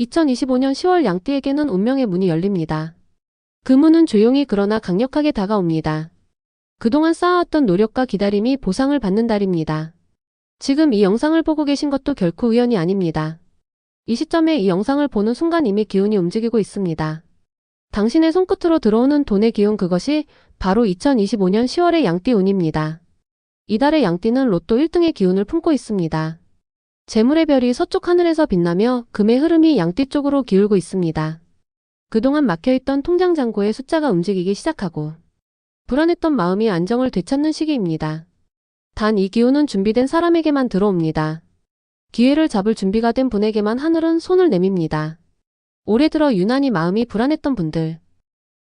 2025년 10월 양띠에게는 운명의 문이 열립니다. 그 문은 조용히 그러나 강력하게 다가옵니다. 그동안 쌓아왔던 노력과 기다림이 보상을 받는 달입니다. 지금 이 영상을 보고 계신 것도 결코 우연이 아닙니다. 이 시점에 이 영상을 보는 순간 이미 기운이 움직이고 있습니다. 당신의 손끝으로 들어오는 돈의 기운 그것이 바로 2025년 10월의 양띠 운입니다. 이달의 양띠는 로또 1등의 기운을 품고 있습니다. 재물의 별이 서쪽 하늘에서 빛나며 금의 흐름이 양띠 쪽으로 기울고 있습니다. 그동안 막혀있던 통장 잔고의 숫자가 움직이기 시작하고 불안했던 마음이 안정을 되찾는 시기입니다. 단 이 기운은 준비된 사람에게만 들어옵니다. 기회를 잡을 준비가 된 분에게만 하늘은 손을 내밉니다. 올해 들어 유난히 마음이 불안했던 분들,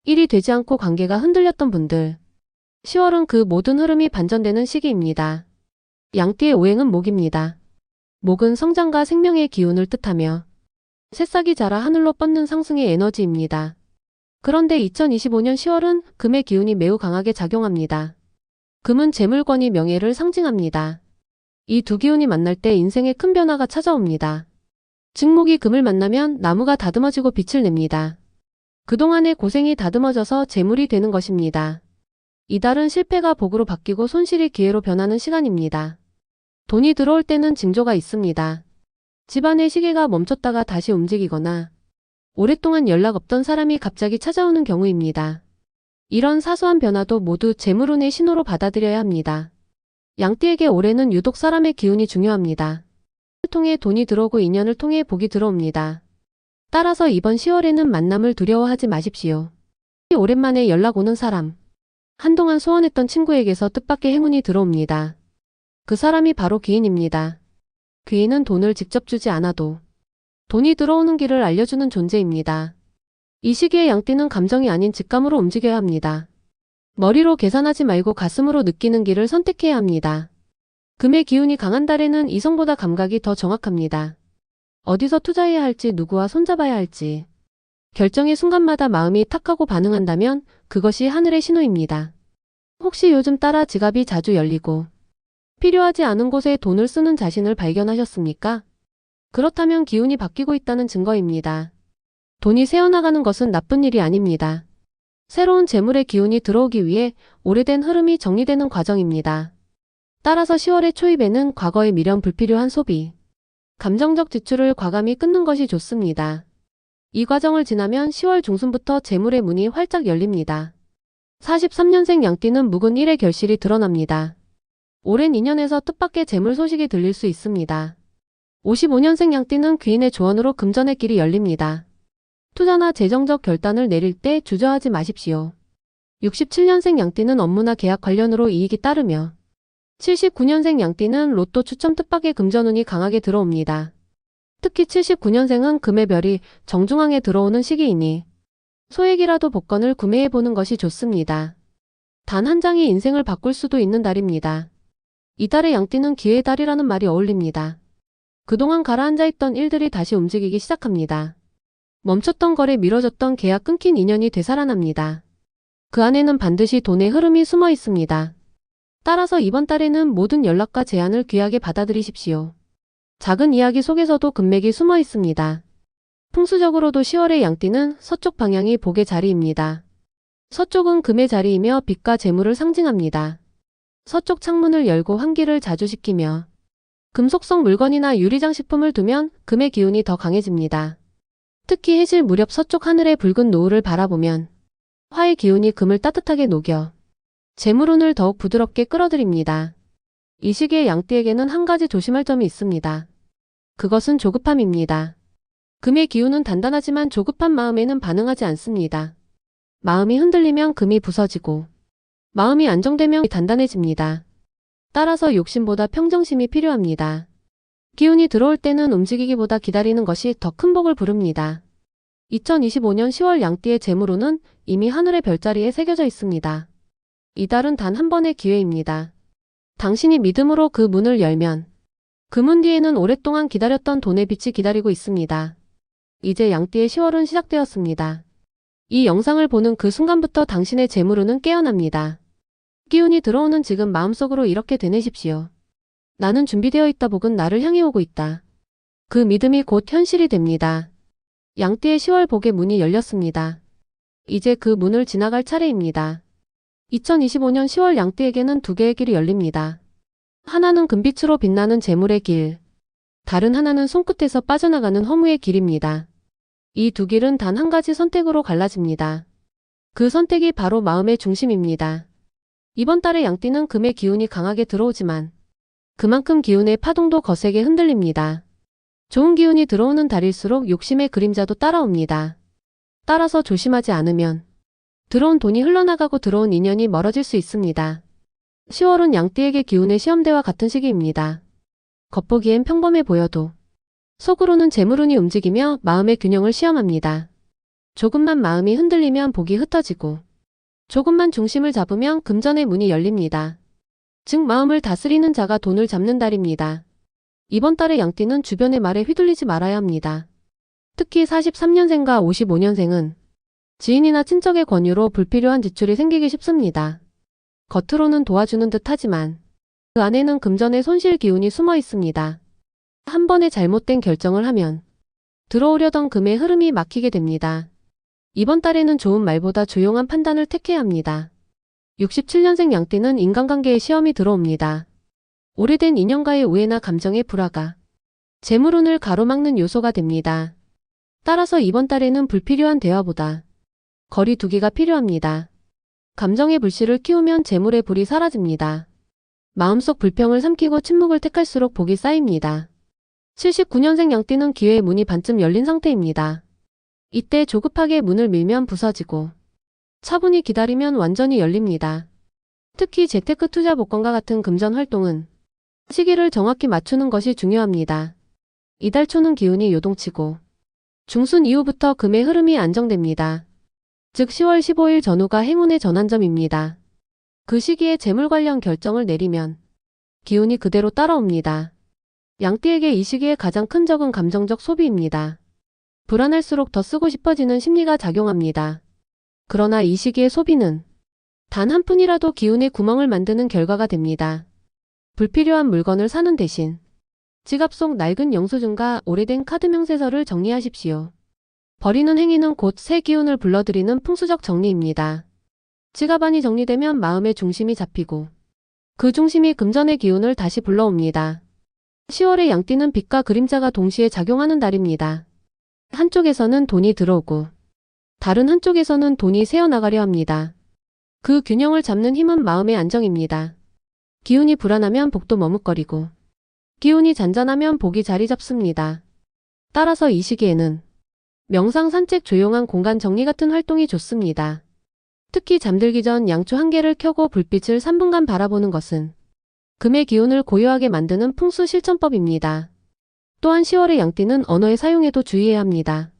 일이 되지 않고 관계가 흔들렸던 분들, 10월은 그 모든 흐름이 반전되는 시기입니다. 양띠의 오행은 목입니다. 목은 성장과 생명의 기운을 뜻하며 새싹이 자라 하늘로 뻗는 상승의 에너지입니다. 그런데 2025년 10월은 금의 기운이 매우 강하게 작용합니다. 금은 재물권이 명예를 상징합니다. 이 두 기운이 만날 때 인생에 큰 변화가 찾아옵니다. 증목이 금을 만나면 나무가 다듬어지고 빛을 냅니다. 그동안의 고생이 다듬어져서 재물이 되는 것입니다. 이달은 실패가 복으로 바뀌고 손실이 기회로 변하는 시간입니다. 돈이 들어올 때는 징조가 있습니다. 집안의 시계가 멈췄다가 다시 움직이거나 오랫동안 연락 없던 사람이 갑자기 찾아오는 경우입니다. 이런 사소한 변화도 모두 재물운의 신호로 받아들여야 합니다. 양띠에게 올해는 유독 사람의 기운이 중요합니다. 통해 돈이 들어오고 인연을 통해 복이 들어옵니다. 따라서 이번 10월에는 만남을 두려워하지 마십시오. 오랜만에 연락 오는 사람. 한동안 소원했던 친구에게서 뜻밖의 행운이 들어옵니다. 그 사람이 바로 귀인입니다. 귀인은 돈을 직접 주지 않아도 돈이 들어오는 길을 알려주는 존재입니다. 이 시기에 양띠는 감정이 아닌 직감으로 움직여야 합니다. 머리로 계산하지 말고 가슴으로 느끼는 길을 선택해야 합니다. 금의 기운이 강한 달에는 이성보다 감각이 더 정확합니다. 어디서 투자해야 할지 누구와 손잡아야 할지 결정의 순간마다 마음이 탁하고 반응한다면 그것이 하늘의 신호입니다. 혹시 요즘 따라 지갑이 자주 열리고 필요하지 않은 곳에 돈을 쓰는 자신을 발견하셨습니까? 그렇다면 기운이 바뀌고 있다는 증거입니다. 돈이 새어나가는 것은 나쁜 일이 아닙니다. 새로운 재물의 기운이 들어오기 위해 오래된 흐름이 정리되는 과정입니다. 따라서 10월의 초입에는 과거의 미련 불필요한 소비, 감정적 지출을 과감히 끊는 것이 좋습니다. 이 과정을 지나면 10월 중순부터 재물의 문이 활짝 열립니다. 43년생 양띠는 묵은 일의 결실이 드러납니다. 오랜 인연에서 뜻밖의 재물 소식이 들릴 수 있습니다. 55년생 양띠는 귀인의 조언으로 금전의 길이 열립니다. 투자나 재정적 결단을 내릴 때 주저하지 마십시오. 67년생 양띠는 업무나 계약 관련으로 이익이 따르며 79년생 양띠는 로또 추첨 뜻밖의 금전운이 강하게 들어옵니다. 특히 79년생은 금의 별이 정중앙에 들어오는 시기이니 소액이라도 복권을 구매해보는 것이 좋습니다. 단 한 장이 인생을 바꿀 수도 있는 달입니다. 이달의 양띠는 기회의 달이라는 말이 어울립니다. 그동안 가라앉아 있던 일들이 다시 움직이기 시작합니다. 멈췄던 거래 미뤄졌던 계약 끊긴 인연이 되살아납니다. 그 안에는 반드시 돈의 흐름이 숨어 있습니다. 따라서 이번 달에는 모든 연락과 제안을 귀하게 받아들이십시오. 작은 이야기 속에서도 금맥이 숨어 있습니다. 풍수적으로도 10월의 양띠는 서쪽 방향이 복의 자리입니다. 서쪽은 금의 자리이며 빛과 재물을 상징합니다. 서쪽 창문을 열고 환기를 자주 시키며 금속성 물건이나 유리장식품을 두면 금의 기운이 더 강해집니다. 특히 해질 무렵 서쪽 하늘의 붉은 노을을 바라보면 화의 기운이 금을 따뜻하게 녹여 재물운을 더욱 부드럽게 끌어들입니다. 이 시기에 양띠에게는 한 가지 조심할 점이 있습니다. 그것은 조급함입니다. 금의 기운은 단단하지만 조급한 마음에는 반응하지 않습니다. 마음이 흔들리면 금이 부서지고 마음이 안정되면 단단해집니다. 따라서 욕심보다 평정심이 필요합니다. 기운이 들어올 때는 움직이기보다 기다리는 것이 더 큰 복을 부릅니다. 2025년 10월 양띠의 재물운은 이미 하늘의 별자리에 새겨져 있습니다. 이달은 단 한 번의 기회입니다. 당신이 믿음으로 그 문을 열면 그 문 뒤에는 오랫동안 기다렸던 돈의 빛이 기다리고 있습니다. 이제 양띠의 10월은 시작되었습니다. 이 영상을 보는 그 순간부터 당신의 재물운은 깨어납니다. 기운이 들어오는 지금 마음속으로 이렇게 되내십시오. 나는 준비되어 있다 복은 나를 향해 오고 있다. 그 믿음이 곧 현실이 됩니다. 양띠의 10월 복의 문이 열렸습니다. 이제 그 문을 지나갈 차례입니다. 2025년 10월 양띠에게는 두 개의 길이 열립니다. 하나는 금빛으로 빛나는 재물의 길, 다른 하나는 손끝에서 빠져나가는 허무의 길입니다. 이 두 길은 단 한 가지 선택으로 갈라집니다. 그 선택이 바로 마음의 중심입니다. 이번 달에 양띠는 금의 기운이 강하게 들어오지만 그만큼 기운의 파동도 거세게 흔들립니다. 좋은 기운이 들어오는 달일수록 욕심의 그림자도 따라옵니다. 따라서 조심하지 않으면 들어온 돈이 흘러나가고 들어온 인연이 멀어질 수 있습니다. 10월은 양띠에게 기운의 시험대와 같은 시기입니다. 겉보기엔 평범해 보여도 속으로는 재물운이 움직이며 마음의 균형을 시험합니다. 조금만 마음이 흔들리면 복이 흩어지고 조금만 중심을 잡으면 금전의 문이 열립니다. 즉 마음을 다스리는 자가 돈을 잡는 달입니다. 이번 달의 양띠는 주변의 말에 휘둘리지 말아야 합니다. 특히 43년생과 55년생은 지인이나 친척의 권유로 불필요한 지출이 생기기 쉽습니다. 겉으로는 도와주는 듯 하지만 그 안에는 금전의 손실 기운이 숨어 있습니다. 한 번의 잘못된 결정을 하면 들어오려던 금의 흐름이 막히게 됩니다. 이번 달에는 좋은 말보다 조용한 판단을 택해야 합니다. 67년생 양띠는 인간관계에 시험이 들어옵니다. 오래된 인연과의 오해나 감정의 불화가 재물운을 가로막는 요소가 됩니다. 따라서 이번 달에는 불필요한 대화보다 거리 두기가 필요합니다. 감정의 불씨를 키우면 재물의 불이 사라집니다. 마음속 불평을 삼키고 침묵을 택할수록 복이 쌓입니다. 79년생 양띠는 기회의 문이 반쯤 열린 상태입니다. 이때 조급하게 문을 밀면 부서지고 차분히 기다리면 완전히 열립니다. 특히 재테크 투자 복권과 같은 금전 활동은 시기를 정확히 맞추는 것이 중요합니다. 이달 초는 기운이 요동치고 중순 이후부터 금의 흐름이 안정됩니다. 즉 10월 15일 전후가 행운의 전환점입니다. 그 시기에 재물 관련 결정을 내리면 기운이 그대로 따라옵니다. 양띠에게 이 시기에 가장 큰 적은 감정적 소비입니다. 불안할수록 더 쓰고 싶어지는 심리가 작용합니다. 그러나 이 시기의 소비는 단 한 푼이라도 기운의 구멍을 만드는 결과가 됩니다. 불필요한 물건을 사는 대신 지갑 속 낡은 영수증과 오래된 카드 명세서를 정리하십시오. 버리는 행위는 곧 새 기운을 불러들이는 풍수적 정리입니다. 지갑 안이 정리되면 마음의 중심이 잡히고 그 중심이 금전의 기운을 다시 불러옵니다. 10월의 양띠는 빛과 그림자가 동시에 작용하는 달입니다. 한쪽에서는 돈이 들어오고 다른 한쪽에서는 돈이 새어나가려 합니다. 그 균형을 잡는 힘은 마음의 안정입니다. 기운이 불안하면 복도 머뭇거리고 기운이 잔잔하면 복이 자리 잡습니다. 따라서 이 시기에는 명상 산책 조용한 공간 정리 같은 활동이 좋습니다. 특히 잠들기 전 양초 한 개를 켜고 불빛을 3분간 바라보는 것은 금의 기운을 고요하게 만드는 풍수 실천법입니다. 또한 10월의 양띠는 언어의 사용에도 주의해야 합니다.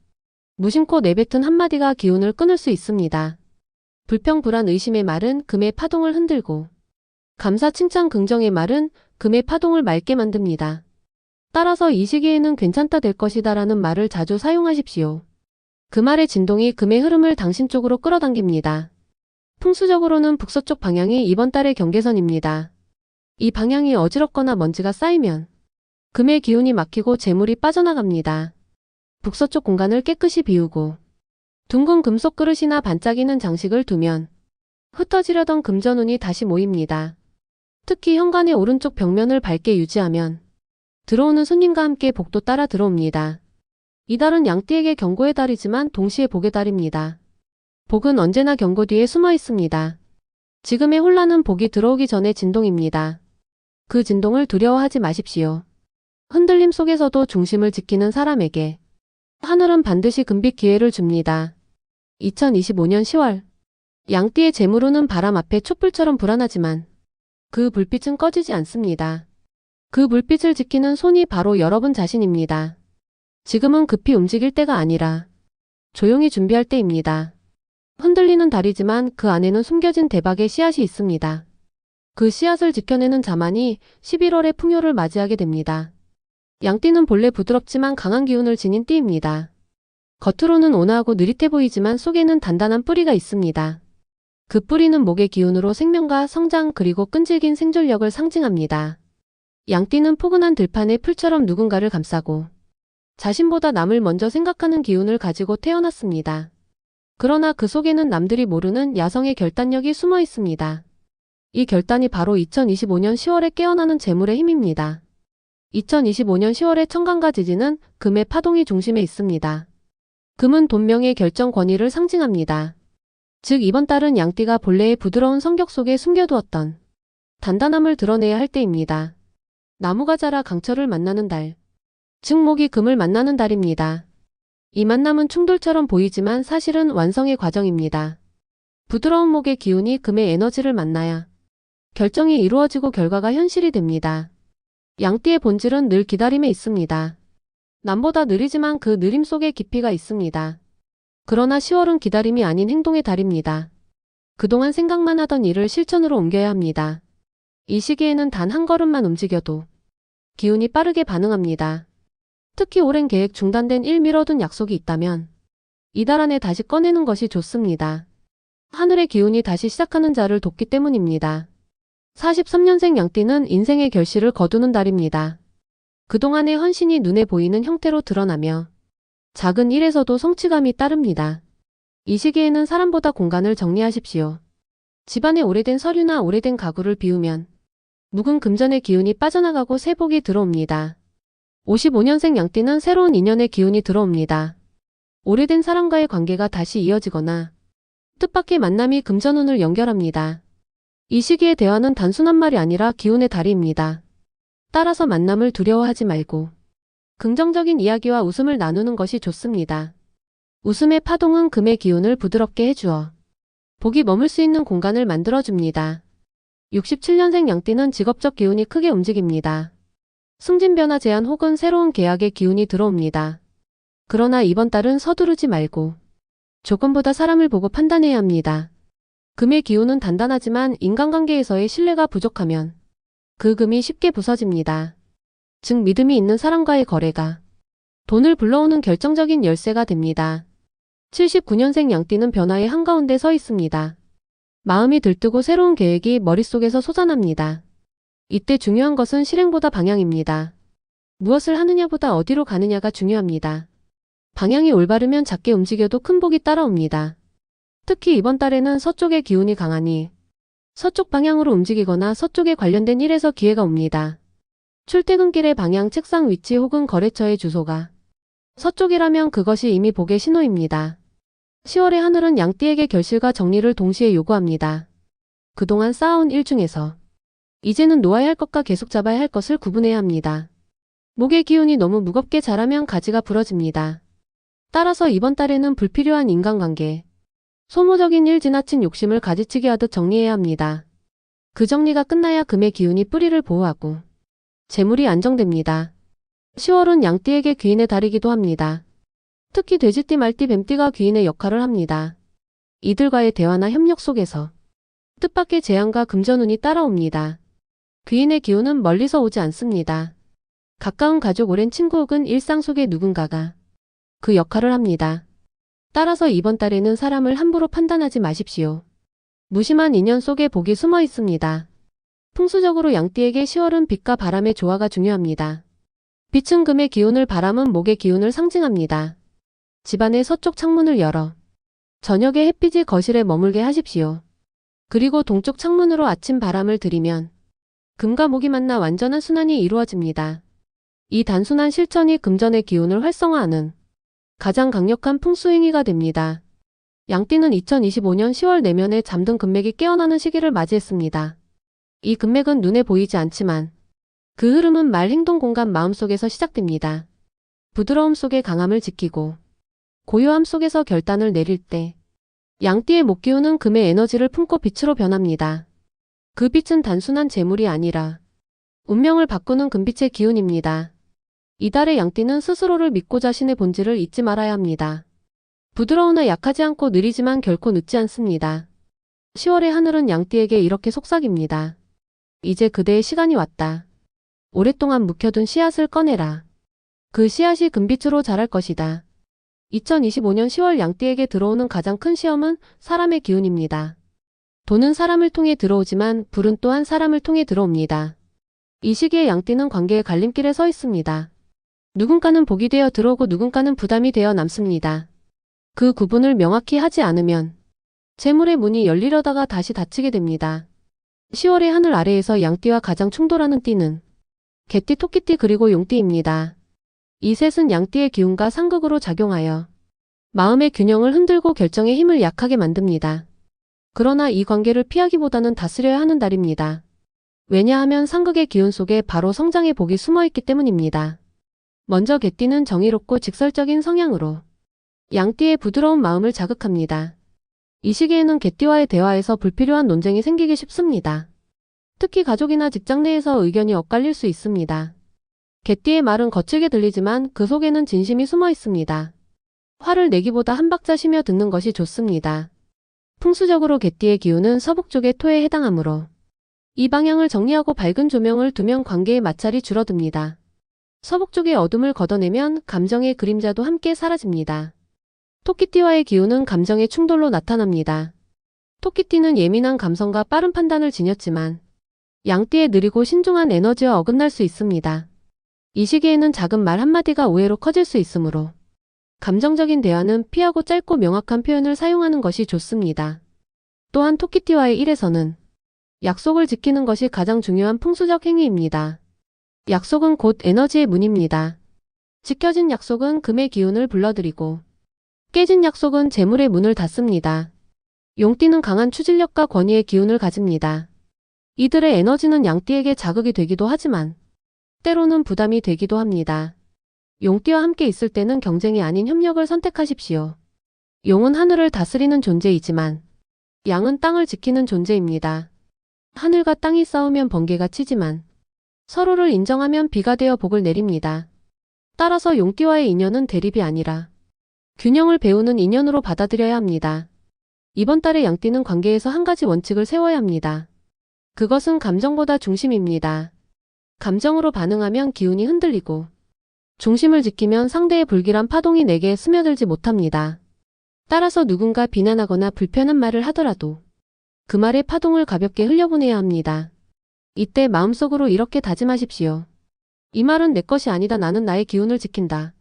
무심코 내뱉은 한마디가 기운을 끊을 수 있습니다. 불평, 불안, 의심의 말은 금의 파동을 흔들고 감사, 칭찬, 긍정의 말은 금의 파동을 맑게 만듭니다. 따라서 이 시기에는 괜찮다 될 것이다 라는 말을 자주 사용하십시오. 그 말의 진동이 금의 흐름을 당신 쪽으로 끌어당깁니다. 풍수적으로는 북서쪽 방향이 이번 달의 경계선입니다. 이 방향이 어지럽거나 먼지가 쌓이면 금의 기운이 막히고 재물이 빠져나갑니다. 북서쪽 공간을 깨끗이 비우고 둥근 금속 그릇이나 반짝이는 장식을 두면 흩어지려던 금전운이 다시 모입니다. 특히 현관의 오른쪽 벽면을 밝게 유지하면 들어오는 손님과 함께 복도 따라 들어옵니다. 이달은 양띠에게 경고의 달이지만 동시에 복의 달입니다. 복은 언제나 경고 뒤에 숨어 있습니다. 지금의 혼란은 복이 들어오기 전의 진동입니다. 그 진동을 두려워하지 마십시오. 흔들림 속에서도 중심을 지키는 사람에게 하늘은 반드시 금빛 기회를 줍니다. 2025년 10월 양띠의 재물운은 바람 앞에 촛불처럼 불안하지만 그 불빛은 꺼지지 않습니다. 그 불빛을 지키는 손이 바로 여러분 자신입니다. 지금은 급히 움직일 때가 아니라 조용히 준비할 때입니다. 흔들리는 달이지만 그 안에는 숨겨진 대박의 씨앗이 있습니다. 그 씨앗을 지켜내는 자만이 11월의 풍요를 맞이하게 됩니다. 양띠는 본래 부드럽지만 강한 기운을 지닌 띠입니다. 겉으로는 온화하고 느릿해 보이지만 속에는 단단한 뿌리가 있습니다. 그 뿌리는 목의 기운으로 생명과 성장 그리고 끈질긴 생존력을 상징합니다. 양띠는 포근한 들판에 풀처럼 누군가를 감싸고 자신보다 남을 먼저 생각하는 기운을 가지고 태어났습니다. 그러나 그 속에는 남들이 모르는 야성의 결단력이 숨어 있습니다. 이 결단이 바로 2025년 10월에 깨어나는 재물의 힘입니다. 2025년 10월의 청강과 지지는 금의 파동이 중심에 있습니다. 금은 돈명의 결정 권위를 상징합니다. 즉 이번 달은 양띠가 본래의 부드러운 성격 속에 숨겨두었던 단단함을 드러내야 할 때입니다. 나무가 자라 강철을 만나는 달. 즉 목이 금을 만나는 달입니다. 이 만남은 충돌처럼 보이지만 사실은 완성의 과정입니다. 부드러운 목의 기운이 금의 에너지를 만나야 결정이 이루어지고 결과가 현실이 됩니다. 양띠의 본질은 늘 기다림에 있습니다. 남보다 느리지만 그 느림 속에 깊이가 있습니다. 그러나 10월은 기다림이 아닌 행동의 달입니다. 그동안 생각만 하던 일을 실천으로 옮겨야 합니다. 이 시기에는 단 한 걸음만 움직여도 기운이 빠르게 반응합니다. 특히 오랜 계획 중단된 일 미뤄둔 약속이 있다면 이달 안에 다시 꺼내는 것이 좋습니다. 하늘의 기운이 다시 시작하는 자를 돕기 때문입니다. 43년생 양띠는 인생의 결실을 거두는 달입니다. 그동안의 헌신이 눈에 보이는 형태로 드러나며 작은 일에서도 성취감이 따릅니다. 이 시기에는 사람보다 공간을 정리하십시오. 집안에 오래된 서류나 오래된 가구를 비우면 묵은 금전의 기운이 빠져나가고 새복이 들어옵니다. 55년생 양띠는 새로운 인연의 기운이 들어옵니다. 오래된 사람과의 관계가 다시 이어지거나 뜻밖의 만남이 금전운을 연결합니다. 이 시기의 대화는 단순한 말이 아니라 기운의 달입니다. 따라서 만남을 두려워하지 말고 긍정적인 이야기와 웃음을 나누는 것이 좋습니다. 웃음의 파동은 금의 기운을 부드럽게 해주어 복이 머물 수 있는 공간을 만들어줍니다. 67년생 양띠는 직업적 기운이 크게 움직입니다. 승진 변화 제한 혹은 새로운 계약의 기운이 들어옵니다. 그러나 이번 달은 서두르지 말고 조건보다 사람을 보고 판단해야 합니다. 금의 기운은 단단하지만 인간관계에서의 신뢰가 부족하면 그 금이 쉽게 부서집니다. 즉 믿음이 있는 사람과의 거래가 돈을 불러오는 결정적인 열쇠가 됩니다. 79년생 양띠는 변화의 한가운데 서 있습니다. 마음이 들뜨고 새로운 계획이 머릿속에서 솟아납니다. 이때 중요한 것은 실행보다 방향입니다. 무엇을 하느냐보다 어디로 가느냐가 중요합니다. 방향이 올바르면 작게 움직여도 큰 복이 따라옵니다. 특히 이번 달에는 서쪽의 기운이 강하니 서쪽 방향으로 움직이거나 서쪽에 관련된 일에서 기회가 옵니다. 출퇴근길의 방향, 책상 위치 혹은 거래처의 주소가 서쪽이라면 그것이 이미 복의 신호입니다. 10월의 하늘은 양띠에게 결실과 정리를 동시에 요구합니다. 그동안 쌓아온 일 중에서 이제는 놓아야 할 것과 계속 잡아야 할 것을 구분해야 합니다. 목의 기운이 너무 무겁게 자라면 가지가 부러집니다. 따라서 이번 달에는 불필요한 인간관계, 소모적인 일 지나친 욕심을 가지치기 하듯 정리해야 합니다. 그 정리가 끝나야 금의 기운이 뿌리를 보호하고 재물이 안정됩니다. 10월은 양띠에게 귀인의 달이기도 합니다. 특히 돼지띠, 말띠, 뱀띠가 귀인의 역할을 합니다. 이들과의 대화나 협력 속에서 뜻밖의 재앙과 금전운이 따라옵니다. 귀인의 기운은 멀리서 오지 않습니다. 가까운 가족, 오랜 친구 혹은 일상 속의 누군가가 그 역할을 합니다. 따라서 이번 달에는 사람을 함부로 판단하지 마십시오. 무심한 인연 속에 복이 숨어 있습니다. 풍수적으로 양띠에게 10월은 빛과 바람의 조화가 중요합니다. 빛은 금의 기운을 바람은 목의 기운을 상징합니다. 집안의 서쪽 창문을 열어 저녁에 햇빛이 거실에 머물게 하십시오. 그리고 동쪽 창문으로 아침 바람을 들이면 금과 목이 만나 완전한 순환이 이루어집니다. 이 단순한 실천이 금전의 기운을 활성화하는 가장 강력한 풍수행위가 됩니다. 양띠는 2025년 10월 내면에 잠든 금맥이 깨어나는 시기를 맞이했습니다. 이 금맥은 눈에 보이지 않지만 그 흐름은 말, 행동, 공간, 마음 속에서 시작됩니다. 부드러움 속에 강함을 지키고 고요함 속에서 결단을 내릴 때 양띠의 목기운은 금의 에너지를 품고 빛으로 변합니다. 그 빛은 단순한 재물이 아니라 운명을 바꾸는 금빛의 기운입니다. 이달의 양띠는 스스로를 믿고 자신의 본질을 잊지 말아야 합니다. 부드러우나 약하지 않고 느리지만 결코 늦지 않습니다. 10월의 하늘은 양띠에게 이렇게 속삭입니다. 이제 그대의 시간이 왔다. 오랫동안 묵혀둔 씨앗을 꺼내라. 그 씨앗이 금빛으로 자랄 것이다. 2025년 10월 양띠에게 들어오는 가장 큰 시험은 사람의 기운입니다. 돈은 사람을 통해 들어오지만 불은 또한 사람을 통해 들어옵니다. 이 시기에 양띠는 관계의 갈림길에 서 있습니다. 누군가는 복이 되어 들어오고 누군가는 부담이 되어 남습니다. 그 구분을 명확히 하지 않으면 재물의 문이 열리려다가 다시 닫히게 됩니다. 10월의 하늘 아래에서 양띠와 가장 충돌하는 띠는 개띠, 토끼띠 그리고 용띠입니다. 이 셋은 양띠의 기운과 상극으로 작용하여 마음의 균형을 흔들고 결정의 힘을 약하게 만듭니다. 그러나 이 관계를 피하기보다는 다스려야 하는 달입니다. 왜냐하면 상극의 기운 속에 바로 성장의 복이 숨어 있기 때문입니다. 먼저 개띠는 정의롭고 직설적인 성향으로 양띠의 부드러운 마음을 자극합니다. 이 시기에는 개띠와의 대화에서 불필요한 논쟁이 생기기 쉽습니다. 특히 가족이나 직장 내에서 의견이 엇갈릴 수 있습니다. 개띠의 말은 거칠게 들리지만 그 속에는 진심이 숨어 있습니다. 화를 내기보다 한 박자 쉬며 듣는 것이 좋습니다. 풍수적으로 개띠의 기운은 서북 쪽의 토에 해당하므로 이 방향을 정리하고 밝은 조명을 두면 관계의 마찰이 줄어듭니다. 서북 쪽의 어둠을 걷어내면 감정의 그림자도 함께 사라집니다. 토끼띠와의 기운은 감정의 충돌로 나타납니다. 토끼띠는 예민한 감성과 빠른 판단을 지녔지만 양띠의 느리고 신중한 에너지와 어긋날 수 있습니다. 이 시기에는 작은 말 한마디가 오해로 커질 수 있으므로 감정적인 대화는 피하고 짧고 명확한 표현을 사용하는 것이 좋습니다. 또한 토끼띠와의 일에서는 약속을 지키는 것이 가장 중요한 풍수적 행위입니다. 약속은 곧 에너지의 문입니다. 지켜진 약속은 금의 기운을 불러들이고 깨진 약속은 재물의 문을 닫습니다. 용띠는 강한 추진력과 권위의 기운을 가집니다. 이들의 에너지는 양띠에게 자극이 되기도 하지만 때로는 부담이 되기도 합니다. 용띠와 함께 있을 때는 경쟁이 아닌 협력을 선택하십시오. 용은 하늘을 다스리는 존재이지만 양은 땅을 지키는 존재입니다. 하늘과 땅이 싸우면 번개가 치지만 서로를 인정하면 비가 되어 복을 내립니다. 따라서 용띠와의 인연은 대립이 아니라 균형을 배우는 인연으로 받아들여야 합니다. 이번 달의 양띠는 관계에서 한 가지 원칙을 세워야 합니다. 그것은 감정보다 중심입니다. 감정으로 반응하면 기운이 흔들리고 중심을 지키면 상대의 불길한 파동이 내게 스며들지 못합니다. 따라서 누군가 비난하거나 불편한 말을 하더라도 그 말의 파동을 가볍게 흘려보내야 합니다. 이때 마음속으로 이렇게 다짐하십시오. 이 말은 내 것이 아니다. 나는 나의 기운을 지킨다.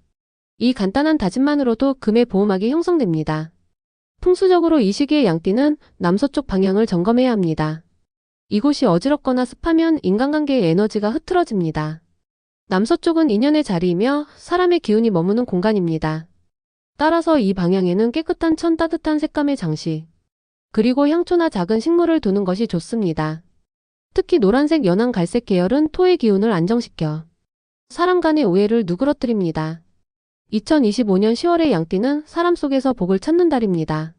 이 간단한 다짐만으로도 금의 보호막이 형성됩니다. 풍수적으로 이 시기의 양띠는 남서쪽 방향을 점검해야 합니다. 이곳이 어지럽거나 습하면 인간관계의 에너지가 흐트러집니다. 남서쪽은 인연의 자리이며 사람의 기운이 머무는 공간입니다. 따라서 이 방향에는 깨끗한 천 따뜻한 색감의 장식, 그리고 향초나 작은 식물을 두는 것이 좋습니다. 특히 노란색 연한 갈색 계열은 토의 기운을 안정시켜 사람 간의 오해를 누그러뜨립니다. 2025년 10월의 양띠는 사람 속에서 복을 찾는 달입니다.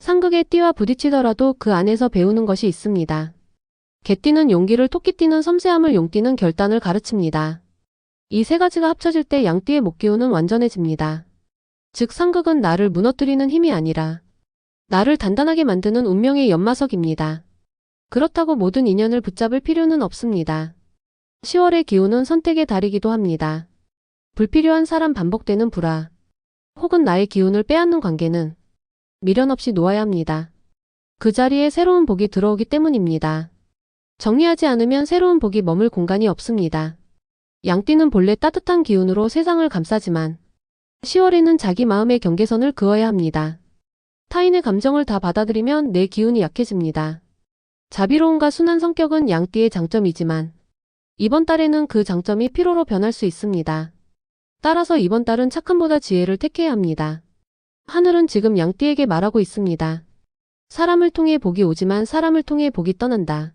상극의 띠와 부딪히더라도 그 안에서 배우는 것이 있습니다. 개띠는 용기를 토끼띠는 섬세함을 용띠는 결단을 가르칩니다. 이 세 가지가 합쳐질 때 양띠의 목기운은 완전해집니다. 즉 상극은 나를 무너뜨리는 힘이 아니라 나를 단단하게 만드는 운명의 연마석입니다. 그렇다고 모든 인연을 붙잡을 필요는 없습니다. 10월의 기운은 선택의 달이기도 합니다. 불필요한 사람 반복되는 불화, 혹은 나의 기운을 빼앗는 관계는 미련 없이 놓아야 합니다. 그 자리에 새로운 복이 들어오기 때문입니다. 정리하지 않으면 새로운 복이 머물 공간이 없습니다. 양띠는 본래 따뜻한 기운으로 세상을 감싸지만 10월에는 자기 마음의 경계선을 그어야 합니다. 타인의 감정을 다 받아들이면 내 기운이 약해집니다. 자비로움과 순한 성격은 양띠의 장점이지만 이번 달에는 그 장점이 피로로 변할 수 있습니다. 따라서 이번 달은 착함보다 지혜를 택해야 합니다. 하늘은 지금 양띠에게 말하고 있습니다. 사람을 통해 복이 오지만 사람을 통해 복이 떠난다.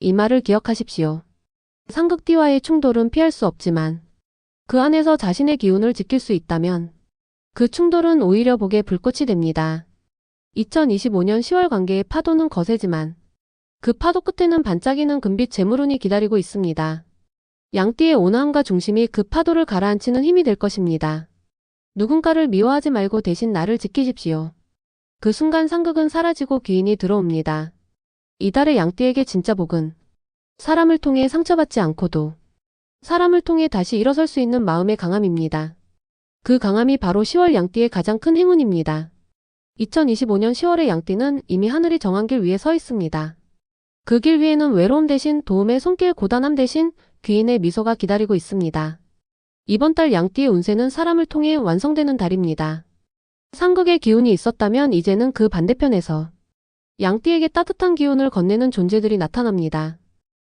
이 말을 기억하십시오. 상극띠와의 충돌은 피할 수 없지만 그 안에서 자신의 기운을 지킬 수 있다면 그 충돌은 오히려 복의 불꽃이 됩니다. 2025년 10월 관계의 파도는 거세지만 그 파도 끝에는 반짝이는 금빛 재물운이 기다리고 있습니다. 양띠의 온화함과 중심이 그 파도를 가라앉히는 힘이 될 것입니다. 누군가를 미워하지 말고 대신 나를 지키십시오. 그 순간 상극은 사라지고 귀인이 들어옵니다. 이달의 양띠에게 진짜 복은 사람을 통해 상처받지 않고도 사람을 통해 다시 일어설 수 있는 마음의 강함입니다. 그 강함이 바로 10월 양띠의 가장 큰 행운입니다. 2025년 10월의 양띠는 이미 하늘이 정한 길 위에 서 있습니다. 그 길 위에는 외로움 대신 도움의 손길 고단함 대신 귀인의 미소가 기다리고 있습니다. 이번 달 양띠의 운세는 사람을 통해 완성되는 달입니다. 상극의 기운이 있었다면 이제는 그 반대편에서 양띠에게 따뜻한 기운을 건네는 존재들이 나타납니다.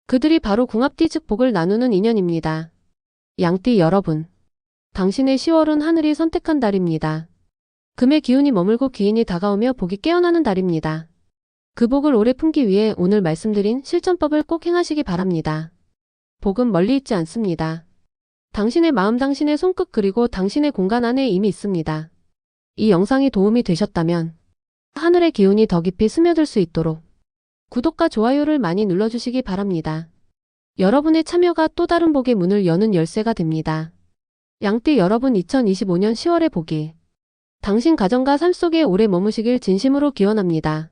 그들이 바로 궁합띠 즉 복을 나누는 인연입니다. 양띠 여러분. 당신의 10월은 하늘이 선택한 달입니다. 금의 기운이 머물고 기인이 다가오며 복이 깨어나는 달입니다. 그 복을 오래 품기 위해 오늘 말씀드린 실전법을 꼭 행하시기 바랍니다. 복은 멀리 있지 않습니다. 당신의 마음 당신의 손끝 그리고 당신의 공간 안에 이미 있습니다. 이 영상이 도움이 되셨다면 하늘의 기운이 더 깊이 스며들 수 있도록 구독과 좋아요를 많이 눌러주시기 바랍니다. 여러분의 참여가 또 다른 복의 문을 여는 열쇠가 됩니다. 양띠 여러분 2025년 10월의 복이 당신 가정과 삶 속에 오래 머무시길 진심으로 기원합니다.